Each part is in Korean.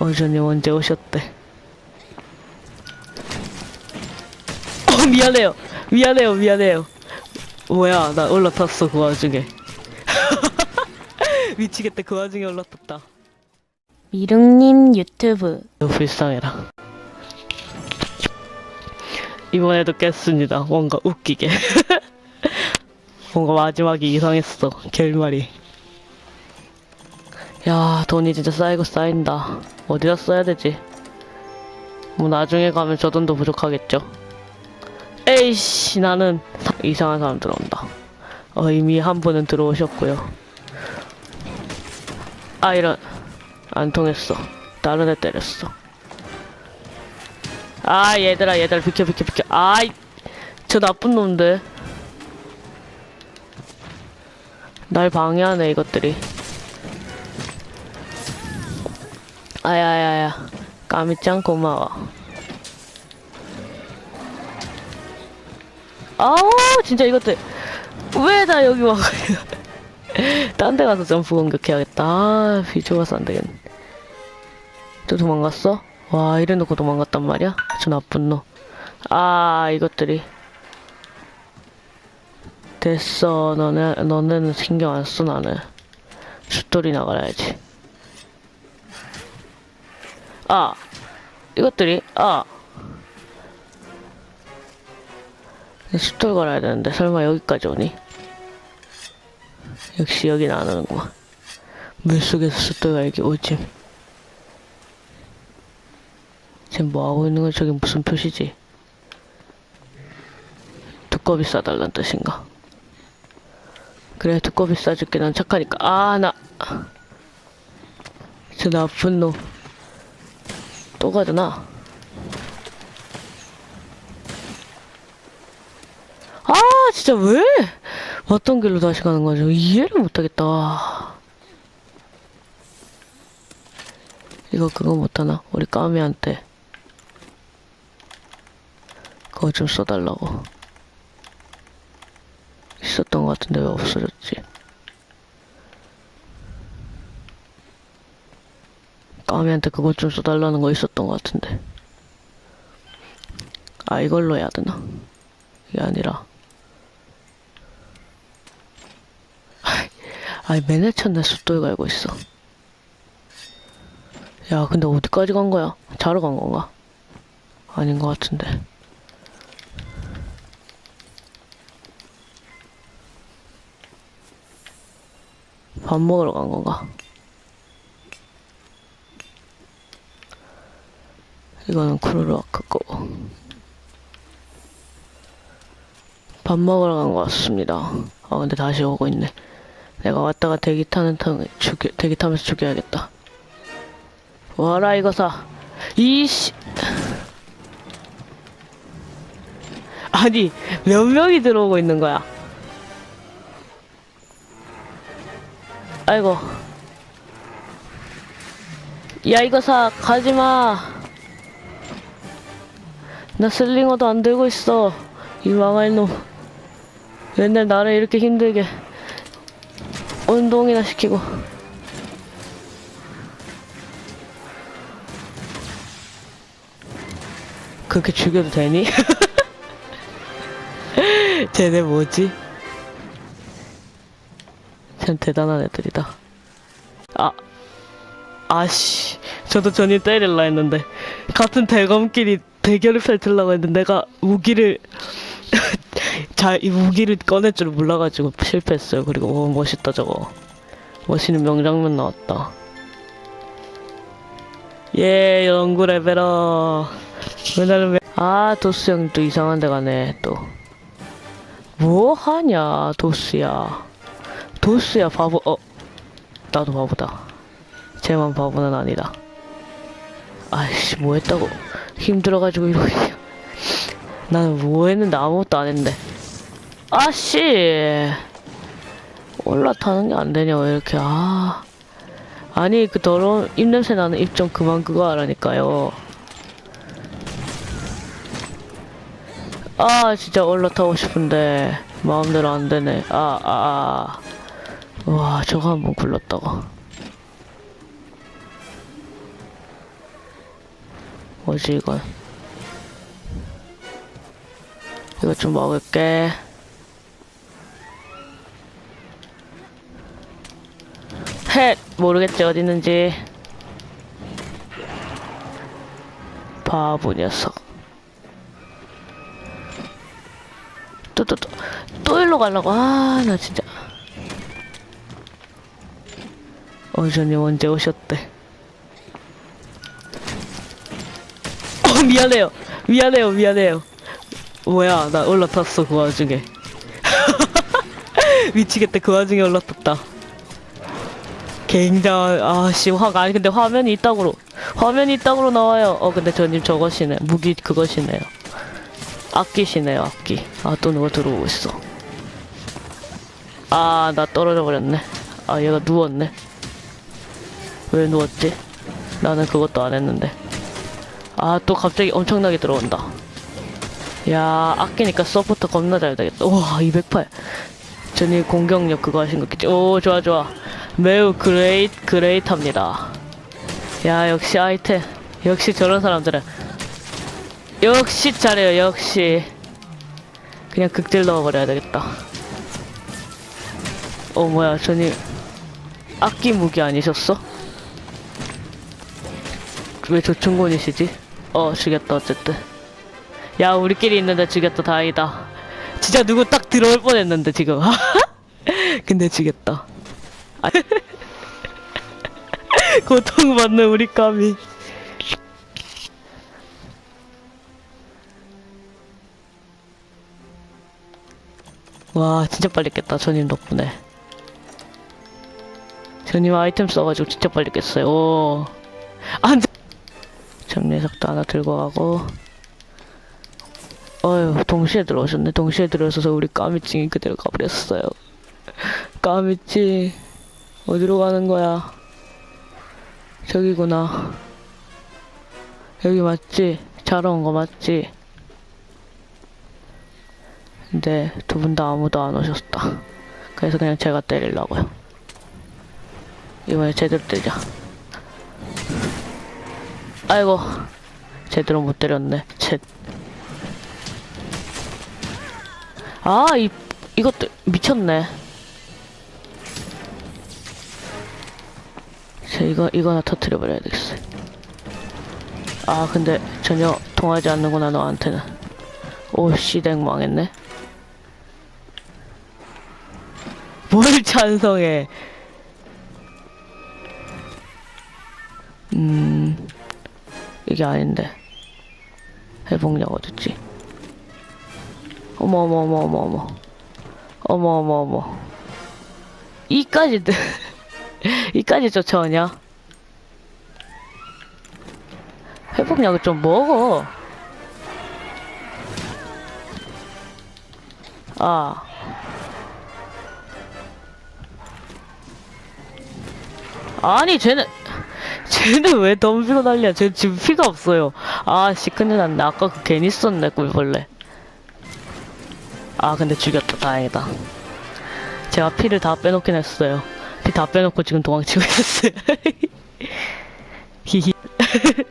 어전이 언제 오셨대? 어 미안해요. 미안해요 미안해요. 뭐야 나 올라탔어 그 와중에. 미치겠다 그 와중에 올라탔다. 미릉님 유튜브. 너무 불쌍해라. 이번에도 깼습니다. 뭔가 웃기게. 뭔가 마지막이 이상했어 결말이 야 돈이 진짜 쌓이고 쌓인다. 어디다 써야 되지? 뭐 나중에 가면 저 돈도 부족하겠죠? 에이씨 나는 사- 이상한 사람 들어온다. 어 이미 한 분은 들어오셨고요. 아 이런. 안 통했어. 다른 애 때렸어. 아 얘들아 얘들아 비켜 비켜 비켜. 아이 저 나쁜 놈들. 날 방해하네 이것들이 아야야야 까미짱 고마워 아우 진짜 이것들 왜다 여기 와 딴데 가서 점프 공격해야겠다 아 비좁아서 안 되겠네 또 도망갔어? 와 이래놓고 도망갔단 말이야? 저 나쁜 놈. 아 이것들이. 됐어 너네 너네는 신경 안 써 나는. 숫돌이 나가야지. 아 이것들이 아. 숫돌 걸어야 되는데 설마 여기까지 오니? 역시 여긴 안 오는구만. 물속에서 숫돌가 이렇게 오지. 지금 뭐 하고 있는 거야? 저게 무슨 표시지? 두꺼비 싸달란 뜻인가? 그래 두꺼비 싸줄게 난 착하니까 아나 저 나쁜 놈 또 가잖아 아 진짜 왜? 어떤 길로 다시 가는 거죠. 이해를 못하겠다. 이거 그거 못하나? 우리 까미한테. 그거 좀 써달라고. 있었던 것 같은데 왜 없어졌지? 까미한테 그거 좀 써달라는 거 있었던 것 같은데. 아, 이걸로 해야 되나? 이게 아니라. 아이, 맨날 첫날 숫돌 갈고 있어. 야, 근데 어디까지 간 거야? 자러 간 건가? 아닌 것 같은데. 밥 먹으러 간 건가? 이거는 크루르아크 거고. 밥 먹으러 간 것 같습니다. 아, 근데 다시 오고 있네. 내가 왔다가 대기 타는 탕, 죽여, 대기 타면서 죽여야겠다. 와라, 이거 사. 이씨. 아니, 몇 명이 들어오고 있는 거야? 아이고. 야, 이거 사. 가지 마. 나 슬링어도 안 들고 있어. 이 망할 놈. 맨날 나를 이렇게 힘들게 운동이나 시키고. 그렇게 죽여도 되니? 쟤네 뭐지? 참 대단한 애들이다. 아, 아씨. 저도 전이 때릴라 했는데. 같은 대검끼리 대결을 펼치려고 했는데 내가 무기를, 잘, 이 무기를 꺼낼 줄 몰라가지고 실패했어요. 그리고, 오, 멋있다, 저거. 멋있는 명장면 나왔다. 예, 연구 레벨업. 맨날, 왜- 아, 도스 형님 또 이상한 데 가네, 또. 뭐 하냐, 도스야. 도스야 바보 어 나도 바보다 쟤만 바보는 아니다 아이씨 뭐 했다고 힘들어가지고 이러고 있냐 나는 뭐 했는데 아무것도 안 했는데. 아씨! 올라타는 게 안 되냐 왜 이렇게. 아. 아니 그 더러운 입냄새 나는 입 좀 그만 그거 하라니까요. 아 진짜 올라타고 싶은데 마음대로 안 되네. 아 아, 아. 와 저거 한번 굴렀다가 뭐지 이건 이거 좀 먹을게. 헷! 모르겠지 어디 있는지. 바보 녀석. 또 또 또 또 일로 가려고. 아 나 진짜. 어전님 언제 오셨대 미안해요. 미안해요 미안해요. 뭐야 나 올라탔어 그 와중에. 미치겠다 그 와중에 올라탔다. 굉장한 아씨 화가 아니 근데 화면이 이따구로 화면이 이따구로 나와요. 어 근데 저님 저것이네. 무기 그것이네요. 악기시네요 악기. 아 또 누가 들어오고 있어. 아 나 떨어져 버렸네. 아 얘가 누웠네. 왜 누웠지? 나는 그것도 안 했는데 아 또 갑자기 엄청나게 들어온다. 야 아끼니까 서포터 겁나 잘 되겠다. 와 208. 전이 공격력 그거 하신 거겠지? 오 좋아 좋아. 매우 그레이트 그레이트합니다. 야 역시 아이템. 역시 저런 사람들은. 역시 잘해요 역시. 그냥 극딜 넣어버려야 되겠다. 어 뭐야 전이 악기 무기 아니셨어? 왜 조충곤이시지? 어 죽였다 어쨌든. 야 우리끼리 있는데 죽였다 다행이다. 진짜 누구 딱 들어올 뻔했는데 지금. 근데 죽였다. 아, 고통받는 우리 까미. 와 진짜 빨리 깼다 저님 덕분에. 저님 아이템 써가지고 진짜 빨리 깼어요. 오. 안돼 정리석도 하나 들고 가고. 어휴 동시에 들어오셨네. 동시에 들어오셔서 우리 까미찡이 그대로 가버렸어요. 까미찡 어디로 가는 거야? 저기구나. 여기 맞지? 자러 온 거 맞지? 근데 두 분 다 아무도 안 오셨다. 그래서 그냥 제가 때리려고요. 이번에 제대로 때리자 아이고 제대로 못 때렸네 쳇 아, 이, 이것도 미쳤네. 자, 이거, 이거나 터트려버려야 되겠어. 아, 근데 전혀 통하지 않는구나, 너한테는. 오, 씨댕 망했네. 뭘 찬성해. 음, 이게 아닌데. 회복력 어딨지? 어머 어머 어머 어머 어머. 어머 어머 어머. 이까지 이까지 쫓아오냐? 회복약을 좀 먹어. 아. 아니 쟤는 쟤는 왜 덤비고 난리야 쟤 지금 피가 없어요. 아씨 큰일 났네. 아까 그 괜히 썼네 꿀벌레. 아 근데 죽였다. 다행이다. 제가 피를 다 빼놓긴 했어요. 피 다 빼놓고 지금 도망치고 있었어요. 히히.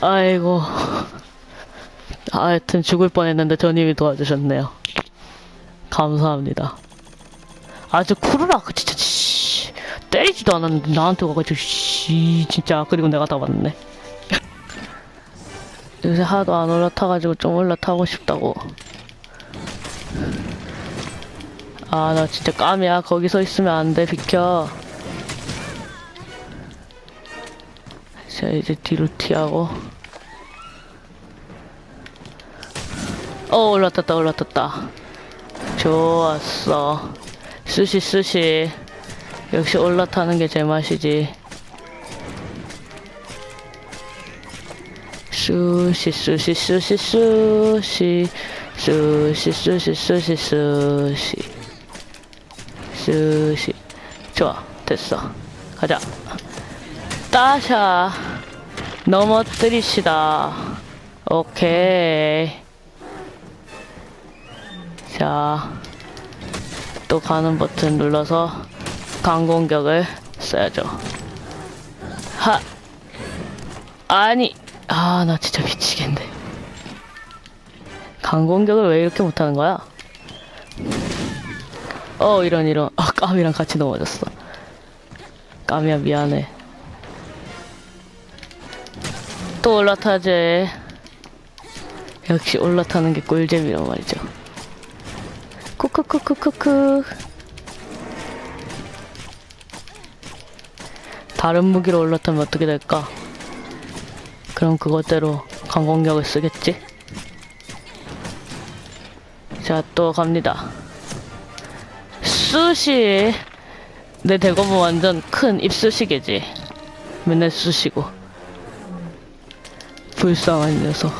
아이고. 하여튼 죽을 뻔했는데 전님이 도와주셨네요. 감사합니다 아주 쿠르라 그 진짜 씨, 때리지도 않았는데 나한테 와가지고 씨 진짜 그리고 내가 다 맞네 요새 하도 안 올라타가지고 좀 올라타고 싶다고. 아, 나 진짜 까미야. 거기 서 있으면 안 돼. 비켜. 자, 이제 뒤로 티하고. 어, 올라탔다, 올라탔다. 좋았어. 수시, 수시. 역시 올라타는 게 제 맛이지. 수시 수시 수시 수시. 수시 수시 수시 수시. 수시. 좋아 됐어. 가자. 따샤. 넘어뜨리시다. 오케이. 자 또 가는 버튼 눌러서 강공격을 써야죠. 하! 아니! 아 나 진짜 미치겠네. 강공격을 왜 이렇게 못하는 거야? 어 이런 이런. 아 까미랑 같이 넘어졌어. 까미야 미안해. 또 올라타지. 역시 올라타는 게 꿀잼이란 말이죠 쿠쿠쿠쿠쿠쿠 다른 무기로 올라타면 어떻게 될까? 그럼 그것대로 강공격을 쓰겠지? 자, 또 갑니다. 수시. 내 대검은 완전 큰 입수시개지. 맨날 쑤시고. 불쌍한 녀석.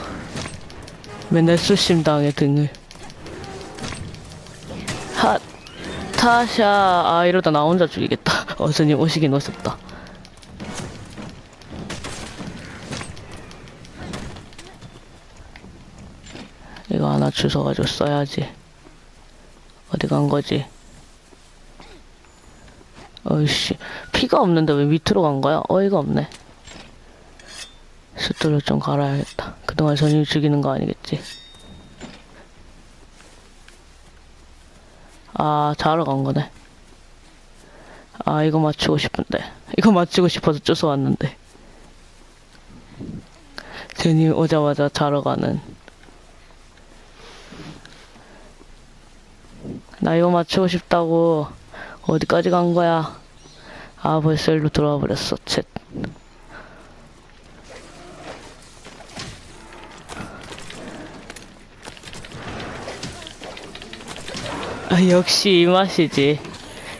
맨날 쑤심 당해 등을. 타샤. 아, 이러다 나 혼자 죽이겠다. 어선님 오시긴 오셨다. 이거 하나 주워가지고 써야지. 어디 간 거지? 어이씨, 피가 없는데 왜 밑으로 간 거야? 어이가 없네. 숫돌을 좀 갈아야겠다. 그동안 선임 죽이는 거 아니겠지? 아, 자러 간 거네. 아, 이거 맞추고 싶은데. 이거 맞추고 싶어서 쫓아왔는데. 선임 오자마자 자러 가는. 나 이거 맞추고 싶다고 어디까지 간 거야? 아 벌써 일로 들어와 버렸어 쳇. 역시 이 맛이지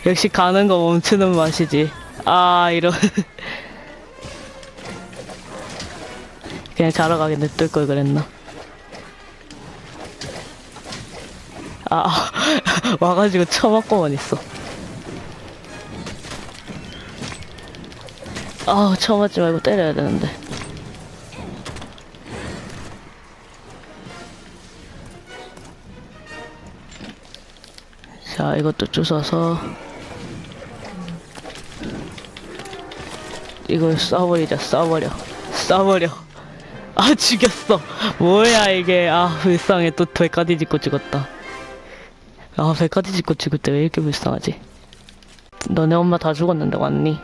역시 가는 거 멈추는 맛이지 아 이런 그냥 자러 가게 냅둘 걸 그랬나 아, 와가지고 쳐맞고만 있어. 아우, 쳐맞지 말고 때려야 되는데. 자, 이것도 주워서 이걸 쏴버리자, 쏴버려. 쏴버려. 아, 죽였어. 뭐야, 이게. 아, 불쌍해. 또 배까지 짚고 죽었다. 아, 배까지 짚고 죽을 때 왜 이렇게 불쌍하지? 너네 엄마 다 죽었는데 왔니?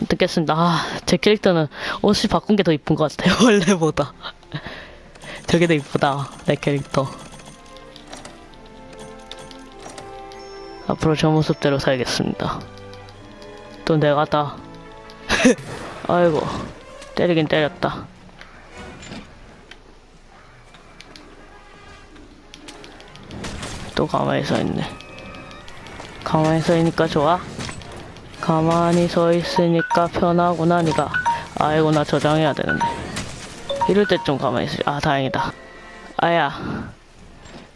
어떻겠습니다. 아, 제 캐릭터는 옷을 바꾼 게 더 이쁜 것 같아요. 원래보다. 저게 더 이쁘다. 내 캐릭터. 앞으로 저 모습대로 살겠습니다. 또 내가 다. 아이고, 때리긴 때렸다. 또 가만히 서 있네. 가만히 서 있으니까 좋아? 가만히 서 있으니까 편하구나, 니가. 아이고, 나 저장해야 되는데. 이럴 때 좀 가만히 있어. 아, 다행이다. 아야.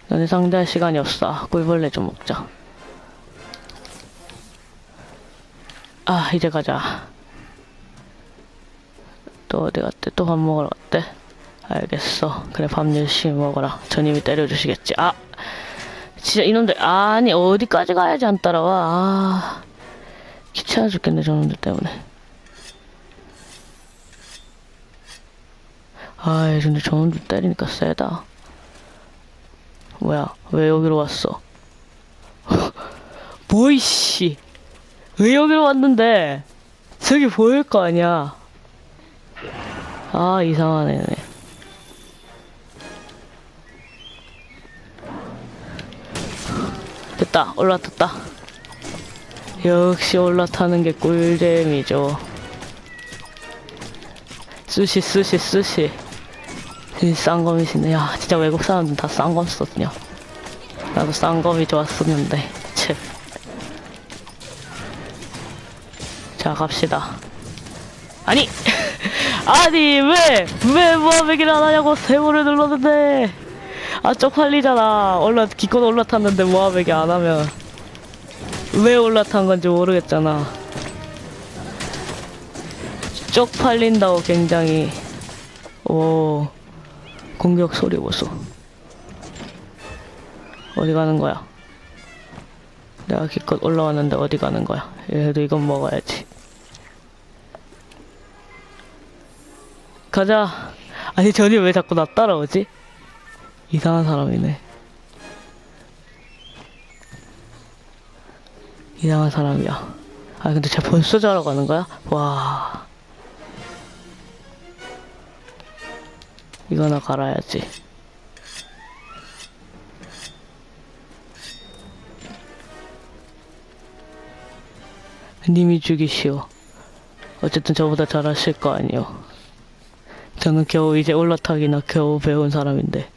너네 상대할 시간이 없어. 꿀벌레 좀 먹자. 아, 이제 가자. 또 어디 갔대? 또 밥 먹으러 갔대? 알겠어. 그래, 밥 열심히 먹어라. 전임이 때려주시겠지. 아! 진짜 이놈들 아니 어디까지 가야지 안 따라와 아 귀찮아 죽겠네 저놈들 때문에 아이 근데 저놈들 때리니까 세다. 뭐야 왜 여기로 왔어? 뭐이씨. 왜 여기로 왔는데? 저기 보일 거 아니야. 아 이상한 애네. 됐다 올라탔다. 역시 올라타는 게 꿀잼이죠. 수시 수시 수시 쌍검이시네. 야 진짜 외국 사람들 다 쌍검 썼냐 나도 쌍검이 좋았었는데 쳇. 자 갑시다. 아니 아니 왜 왜 모하백이를 안 하냐고 세모를 눌렀는데. 아 쪽팔리잖아. 올라 기껏 올라탔는데 모하백이 안 하면. 왜 올라탄 건지 모르겠잖아. 쪽팔린다고 굉장히. 오 공격 소리 보소 어디 가는 거야 내가 야, 기껏 올라왔는데 어디 가는 거야? 얘도 이건 먹어야지. 가자. 아니, 전이 왜 자꾸 나 따라오지? 이상한 사람이네. 이상한 사람이야. 아, 근데 쟤 벌써 자러 가는 거야? 와. 이거나 갈아야지. 님이 죽이시오. 어쨌든 저보다 잘하실 거 아니오. 저는 겨우 이제 올라타기나 겨우 배운 사람인데.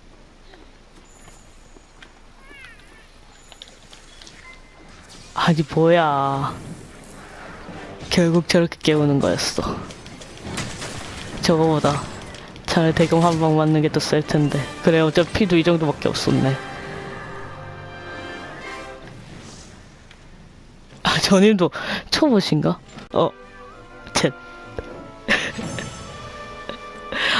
아니 뭐야. 결국 저렇게 깨우는 거였어. 저거보다 차라리 대금 한방 맞는 게 더 셀 텐데. 그래 어차피 피도 이 정도밖에 없었네. 아 저님도 초보신가? 어, 쳇.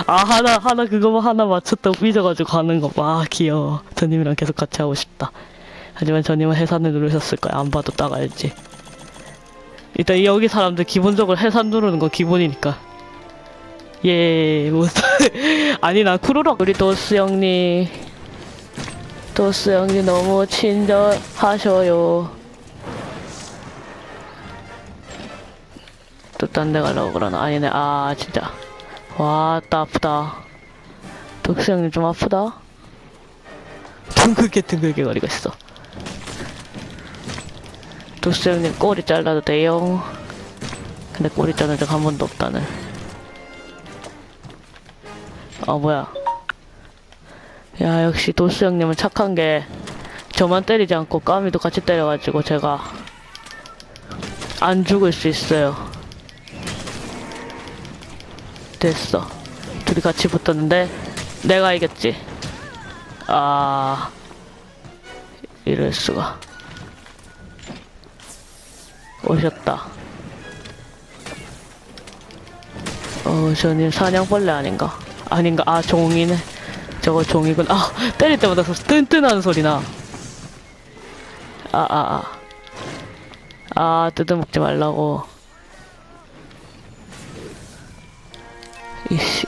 아 하나 하나 그거만 하나 맞췄다고 삐져가지고 가는 거 봐. 귀여워. 저님이랑 계속 같이 하고 싶다. 하지만 저님은 해산을 누르셨을 거야. 안 봐도 딱 알지. 일단 여기 사람들 기본적으로 해산 누르는 거 기본이니까. 예, 무슨 아니 나 쿠로락 우리 도스 형님, 도스 형님 너무 친절하셔요. 또 딴 데 가려고 그러나? 아니네 아 진짜. 와따 아프다. 독스 형님 좀 아프다? 둥글게 둥글게 거리고 있어. 독스 형님 꼬리 잘라도 돼요? 근데 꼬리 자른 적한 번도 없다는 아 뭐야 야 역시 도스 형님은 착한 게 저만 때리지 않고 까미도 같이 때려가지고 제가 안 죽을 수 있어요 됐어. 둘이 같이 붙었는데 내가 이겼지. 아 이럴 수가. 오셨다. 어, 저님 사냥벌레 아닌가? 아닌가? 아, 종이네. 저거 종이군. 아, 때릴 때마다 소- 뜬뜬하는 소리 나. 아, 아, 아. 아, 뜯어 먹지 말라고. 이씨.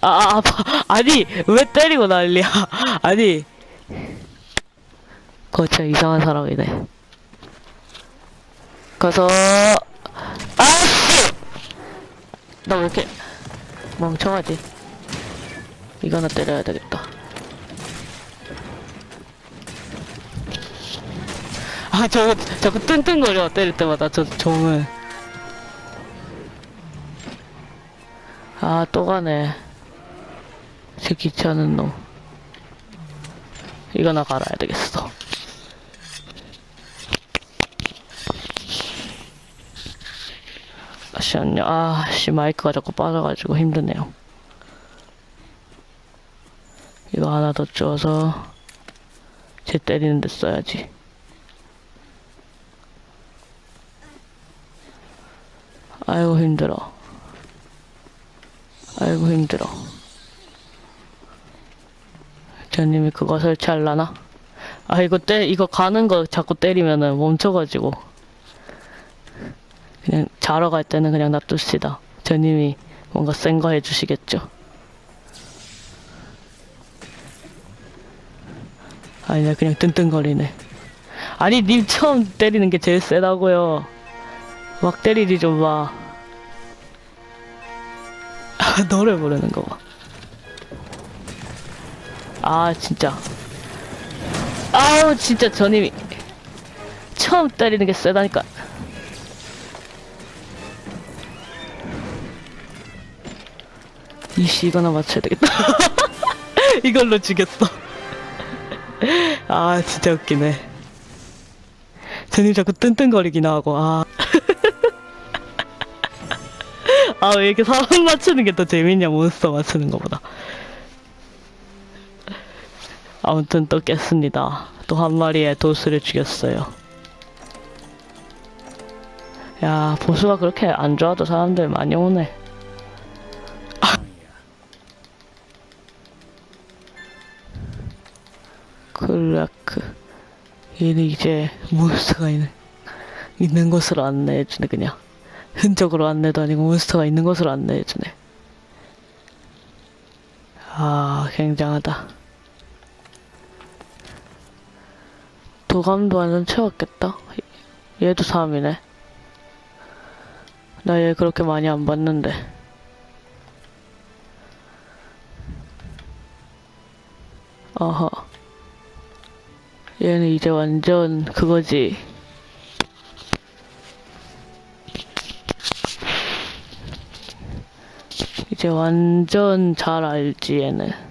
아, 아, 아파. 아니, 왜 때리고 난리야. 아니. 거참 이상한 사람이네. 가서, 아씨! 나 왜 이렇게 멍청하지? 이거나 때려야 되겠다. 아, 저거, 저거 뜬뜬거려, 때릴 때마다, 저 종을. 아, 또 가네. 저 귀찮은 놈. 이거나 갈아야 되겠어. 잠시만요. 아, 씨, 마이크가 자꾸 빠져가지고 힘드네요. 이거 하나 더 쪼서, 쟤 때리는 데 써야지. 아이고, 힘들어. 아이고 힘들어. 저님이 그거 설치할라나? 아 이거 때 이거 가는 거 자꾸 때리면은 멈춰가지고 그냥 자러 갈 때는 그냥 놔둡시다. 저님이 뭔가 센 거 해주시겠죠. 아니야 그냥 뜬뜬거리네. 아니 님 처음 때리는 게 제일 세다고요. 막 때리지 좀 마. 아, 노래 부르는 거 봐. 아, 진짜. 아우, 진짜 저님이 처음 때리는 게 세다니까. 이씨, 이거나 맞춰야 되겠다. 이걸로 죽였어. 아, 진짜 웃기네. 저님 자꾸 뜬뜬거리긴 하고, 아. 아, 왜 이렇게 사람 맞추는 게 더 재밌냐, 몬스터 맞추는 것보다. 아무튼 또 깼습니다. 또 한 마리의 도스를 죽였어요. 야, 보수가 그렇게 안 좋아도 사람들 많이 오네. 클라크. 얘는 이제 몬스터가 있는, 있는 곳으로 안내해주네, 그냥. 흔적으로 안내도 아니고 몬스터가 있는 곳으로 안내해주네. 아, 굉장하다. 도감도 완전 채웠겠다. 얘도 3이네. 나 얘 그렇게 많이 안 봤는데. 어허. 얘는 이제 완전 그거지. 이제 완전 잘 알지, 얘는.